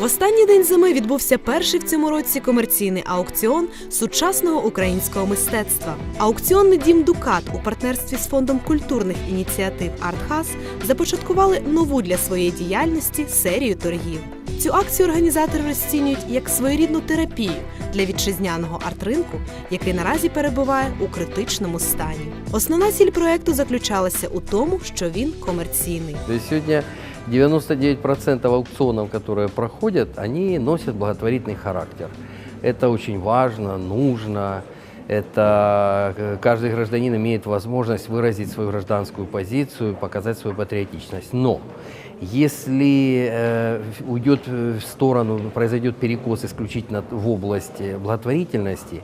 останній день зими відбувся перший в цьому році комерційний аукціон сучасного українського мистецтва. Аукціонний дім Дукат у партнерстві з фондом культурних ініціатив Артхас започаткували нову для своєї діяльності серію торгів. Цю акцію організатори розцінюють як своєрідну терапію для вітчизняного арт-ринку, який наразі перебуває у критичному стані. Основна ціль проекту заключалася у тому, що він комерційний. Сегодня 99% аукционов, которые проходят, они носят благотворительный характер. Это очень важно, нужно. Это э, каждый гражданин имеет возможность выразить свою гражданскую позицию, показать свою патриотичность. Но если э, уйдет в сторону, произойдет перекос исключительно в области благотворительности,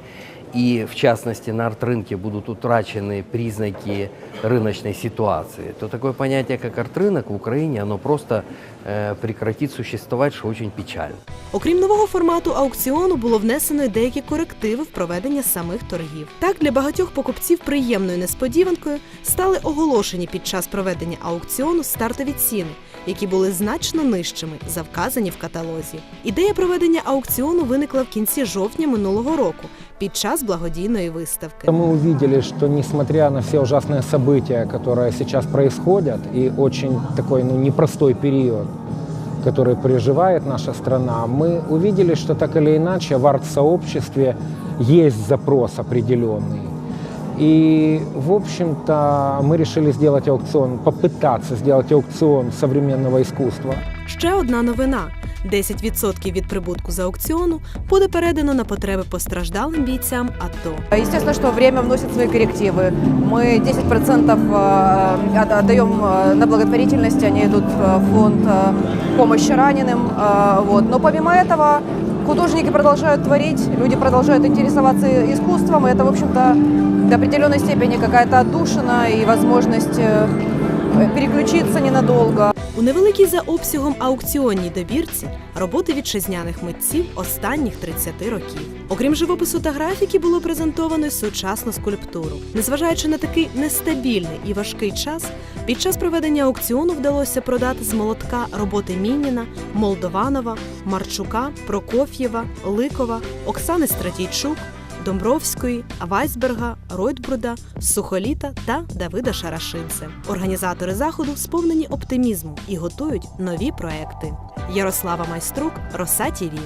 и в частности на арт-рынке будут утрачены признаки рыночной ситуации, то такое понятие, как арт-рынок в Украине, оно просто э, прекратит существовать, что очень печально. Окрім нового формату аукціону, було внесено й деякі корективи в проведення самих торгів. Так для багатьох покупців приємною несподіванкою стали оголошені під час проведення аукціону стартові ціни, які були значно нижчими за вказані в каталозі. Ідея проведення аукціону виникла в кінці жовтня минулого року під час благодійної виставки. Мы увидели, что несмотря на все ужасные события, которые сейчас происходят, и очень такой ну, непростой период, который переживает наша страна, мы увидели, что так или иначе в арт-сообществе есть запрос определенный. И, в общем-то, мы решили сделать аукцион, попытаться сделать аукцион современного искусства. Ще одна новина: 10% від прибутку з аукціону буде передано на потреби постраждалим бійцям АТО. Естественно, что время вносит свои коррективы. Мы 10% э, от- отдаем э, на благотворительность, они идут э, в фонд э, помощи раненым. э, Вот. Но помимо этого художники продолжают творить, люди продолжают интересоваться искусством. И это, в общем-то, до определенной степени какая-то отдушина и возможность э, переключиться ненадолго. У невеликій за обсягом аукціонній добірці роботи вітчизняних митців останніх 30 років. Окрім живопису та графіки, було презентовано сучасну скульптуру. Незважаючи на такий нестабільний і важкий час, під час проведення аукціону вдалося продати з молотка роботи Мініна, Молдованова, Марчука, Прокоф'єва, Ликова, Оксани Стратійчук, Домбровської, Вайсберга, Ройтбруда, Сухоліта та Давида Шарашинце. Організатори заходу сповнені оптимізму і готують нові проекти. Ярослава Майструк, Роса ТІВІ.